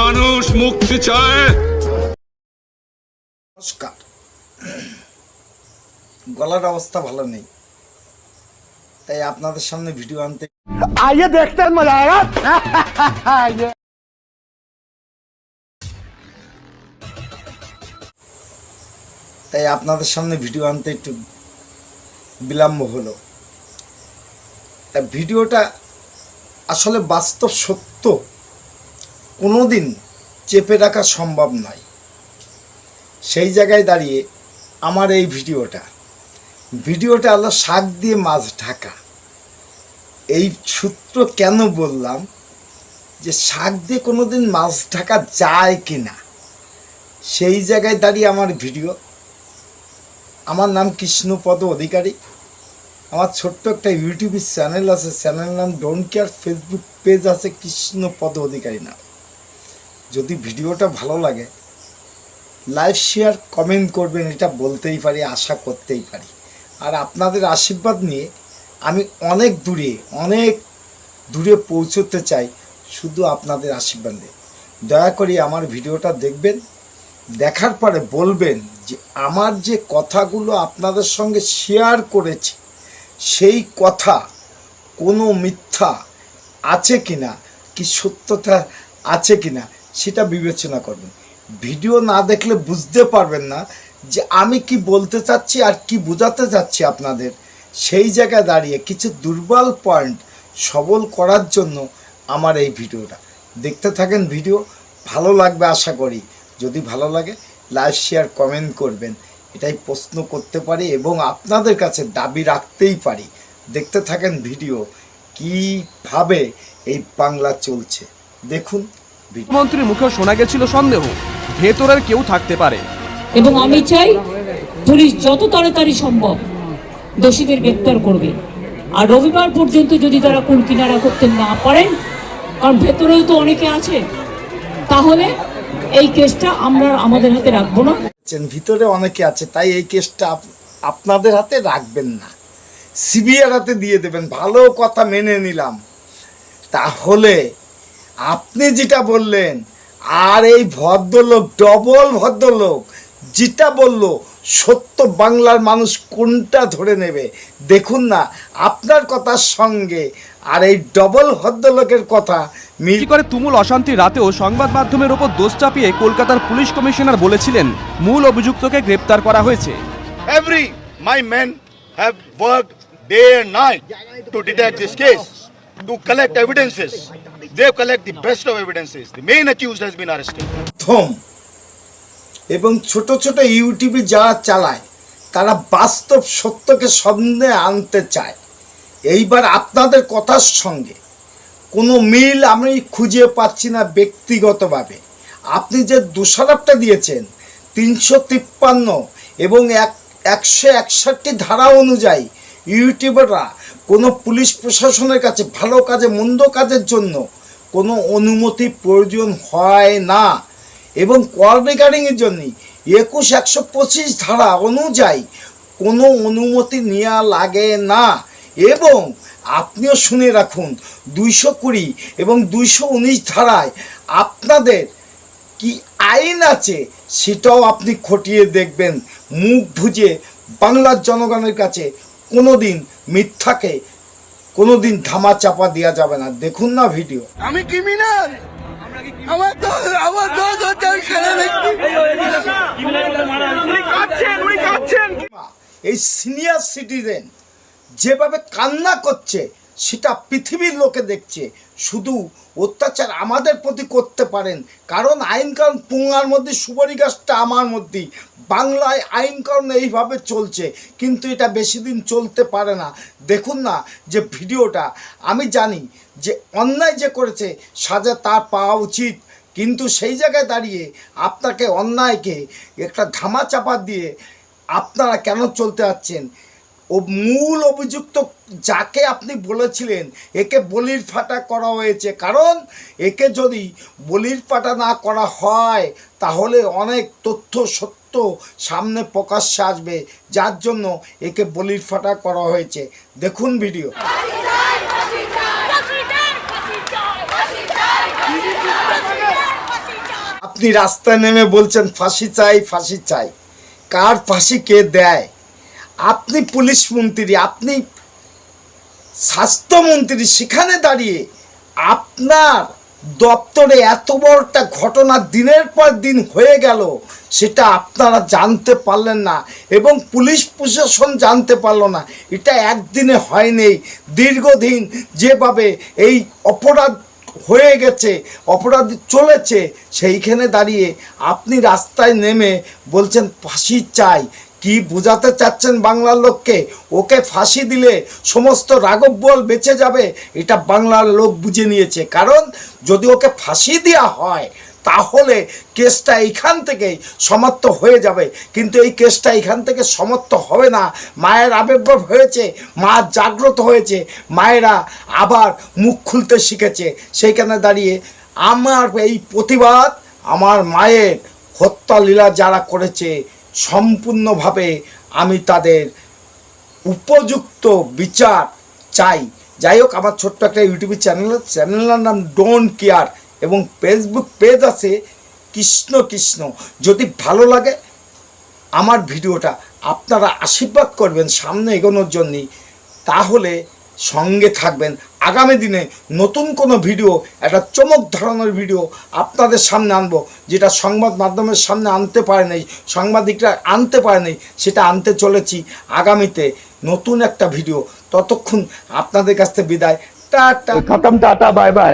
মানুষ মুক্তি চায়। গলার অবস্থা ভালো নেই। তাই আপনাদের সামনে ভিডিও আনতে তাই আপনাদের সামনে ভিডিও আনতে একটু বিলম্ব হলো। তা ভিডিওটা আসলে বাস্তব সত্য কোনো দিন চেপে রাখা সম্ভব নয়। সেই জায়গায় দাঁড়িয়ে আমার এই ভিডিওটা। ভিডিওটা হলো শাক দিয়ে মাছ ঢাকা। এই সূত্র কেন বললাম? যে শাক দিয়ে কোনো দিন মাছ ঢাকা যায় কি না সেই জায়গায় দাঁড়িয়ে আমার ভিডিও। আমার নাম কৃষ্ণপদ অধিকারী। আমার ছোট্ট একটা ইউটিউব চ্যানেল আছে। চ্যানেল নাম ডোন্ট কেয়ার ফেসবুক পেজ আছে কৃষ্ণপদ অধিকারী নাম। যদি ভিডিওটা ভালো লাগে লাইভ শেয়ার, কমেন্ট করবেন, এটা বলতেই পারি, আশা করতেই পারি। আর আপনাদের আশীর্বাদ নিয়ে আমি অনেক দূরে অনেক দূরে পৌঁছতে চাই শুধু আপনাদের আশীর্বাদ নিয়ে। দয়া করে আমার ভিডিওটা দেখবেন, দেখার পরে বলবেন যে আমার যে কথাগুলো আপনাদের সঙ্গে শেয়ার করেছি, সেই কথা কোনো মিথ্যা আছে কিনা, কি সত্যতা আছে কিনা সেটা বিবেচনা করবেন। ভিডিও না দেখলে বুঝতে পারবেন না যে আমি কি বলতে চাচ্ছি আর কি বোঝাতে চাচ্ছি আপনাদের। সেই জায়গায় দাঁড়িয়ে কিছু দুর্বল পয়েন্ট সবল করার জন্য আমার এই ভিডিওটা। দেখতে থাকেন ভিডিও, ভালো লাগবে আশা করি। যদি ভালো লাগে লাইক শেয়ার কমেন্ট করবেন। এটাই প্রশ্ন করতে পারি এবং আপনাদের কাছে দাবি রাখতেই পারি। দেখতে থাকেন ভিডিও, কীভাবে এই বাংলা চলছে। দেখুন মন্ত্রীর মুখেও শোনা গেছিল সন্দেহ। ভেতরের কেউ থাকতে পারে। এবং আমি চাই পুলিশ যত তাড়াতাড়ি সম্ভব দোষীদের গ্রেপ্তার করবে। আর রবিবার পর্যন্ত যদি তারা কোন কিনারা করতে না পারেন কারণ ভেতরেও তো অনেকে আছে তাহলে এই কেসটা আমরা আমাদের হাতে রাখব না। ভিতরে অনেকে আছে তাই এই কেসটা আপনাদের হাতে রাখবেন না। সিবিআর হাতে দিয়ে দেবেন ভালো কথা মেনে নিলাম। তাহলে আপনি যেটা বললেন আর এই ভদ্রলোক ডবল ভদ্রলোক যেটা বলল সত্য বাংলার মানুষ কোনটা ধরে নেবে? দেখুন না আপনার কথার সঙ্গে আর এই ডবল ভদ্রলোকের কথা মিল করে তুমুল অশান্তির রাতেও সংবাদ মাধ্যমের ওপর দোষ চাপিয়ে কলকাতার পুলিশ কমিশনার বলেছিলেন মূল অভিযুক্তকে গ্রেপ্তার করা হয়েছে। Every my men have worked day and night to detect this case, to collect evidences. They collect the best of evidences. The main accused has been arrested. প্রথম এবং ছোট ছোট ইউটিউবে যারা চালায়, তারা বাস্তব সত্যকে সামনে আনতে চায় এইবার আপনাদের কথার সঙ্গে কোনো মিল আমি খুঁজে পাচ্ছি না ব্যক্তিগতভাবে আপনি যে দোষারোপটা দিয়েছেন, তিনশো তিপ্পান্ন এবং এক একশো একষট্টি ধারা অনুযায়ী ইউটিউবাররা কোনো পুলিশ প্রশাসনের কাছে ভালো কাজে, মন্দ কাজের জন্য কোনো অনুমতি প্রয়োজন হয় না। এবং কল রেকর্ডিংয়ের জন্য একুশ একশো পঁচিশ ধারা অনুযায়ী কোনো অনুমতি নেওয়া লাগে না। এবং আপনিও শুনে রাখুন, দুইশো কুড়ি এবং দুইশো উনিশ ধারায় আপনাদের কি আইন আছে সেটাও আপনি খটিয়ে দেখবেন। মুখ বুঝে বাংলার জনগণের কাছে কোনো দিন মিথ্যাকে কোনোদিন ধামা চাপা দেওয়া যাবে না। দেখুন না ভিডিও। আমি ক্রিমিনাল আমার আমার এই সিনিয়র সিটিজেন যেভাবে কান্না করছে সেটা পৃথিবীর লোকে দেখছে। শুধু অত্যাচার আমাদের প্রতি করতে পারেন। কারণ আইন কারণ পুঙ্গার মধ্যে সুপারি গাছটা আমার মধ্যেই বাংলায় আইন কারণ এইভাবে চলছে, কিন্তু এটা বেশি দিন চলতে পারে না। দেখুন না যে ভিডিওটা। আমি জানি যে অন্যায় যে করেছে, সাজা তার পাওয়া উচিত। কিন্তু সেই জায়গায় দাঁড়িয়ে আপনাকে অন্যায়কে একটা ধামা চাপা দিয়ে আপনারা কেন চলতে যাচ্ছেন? ও মূল অভিযুক্ত যাকে আপনি বলেছিলেন, একে বলির ফাটা করা হয়েছে। কারণ একে যদি বলির ফাটা না করা হয়, তাহলে অনেক তথ্য, সত্য সামনে প্রকাশ্যে আসবে। যার জন্য একে বলির ফাটা করা হয়েছে। দেখুন ভিডিও। আপনি রাস্তায় নেমে বলছেন, ফাঁসি চাই ফাঁসি চাই। কার ফাঁসি কে দেয়? আপনি পুলিশ মন্ত্রী, আপনি স্বাস্থ্যমন্ত্রী সেখানে দাঁড়িয়ে আপনার দপ্তরে এত বড় একটা ঘটনা দিনের পর দিন হয়ে গেল, সেটা আপনারা জানতে পারলেন না এবং পুলিশ প্রশাসন জানতে পারল না। এটা একদিনে হয়নি। দীর্ঘদিন যেভাবে এই অপরাধ হয়ে গেছে, অপরাধ চলেছে, সেইখানে দাঁড়িয়ে আপনি রাস্তায় নেমে বলছেন, ফাঁসি চাই। কি বোঝাতে চাচ্ছেন বাংলার লোককে? ওকে ফাঁসি দিলে সমস্ত রাগব বল বেঁচে যাবে, এটা বাংলার লোক বুঝে নিয়েছে। কারণ যদি ওকে ফাঁসি দেওয়া হয়, তাহলে কেসটা এইখান থেকেই সমাপ্ত হয়ে যাবে। কিন্তু এই কেসটা এখান থেকে সমাপ্ত হবে না। মায়ের আবির্ভাব হয়েছে, মা জাগ্রত হয়েছে, মায়েরা আবার মুখ খুলতে শিখেছে। সেইখানে দাঁড়িয়ে আমার এই প্রতিবাদ, আমার মায়ের হত্যা লীলা যারা করেছে সম্পূর্ণভাবে আমি তাদের উপযুক্ত বিচার চাই। যাই হোক, আমার ছোট্ট একটা ইউটিউব চ্যানেল চ্যানেলের নাম ডোন্ট কেয়ার এবং ফেসবুক পেজ আছে কৃষ্ণ কৃষ্ণ। যদি ভালো লাগে আমার ভিডিওটা, আপনারা আশীর্বাদ করবেন সামনে এগোনোর জন্যই তাহলে সঙ্গে থাকবেন। আগামী দিনে নতুন কোনো ভিডিও, একটা চমক ধরনের ভিডিও আপনাদের সামনে আনব, যেটা সংবাদ মাধ্যমের সামনে আনতে পারে নাই, সাংবাদিকরা আনতে পারে নাই, সেটা আনতে চলেছি আগামীতে নতুন একটা ভিডিও। ততক্ষণ আপনাদের কাছ থেকে বিদায়। টা খতম, টাটা, বাই বাই।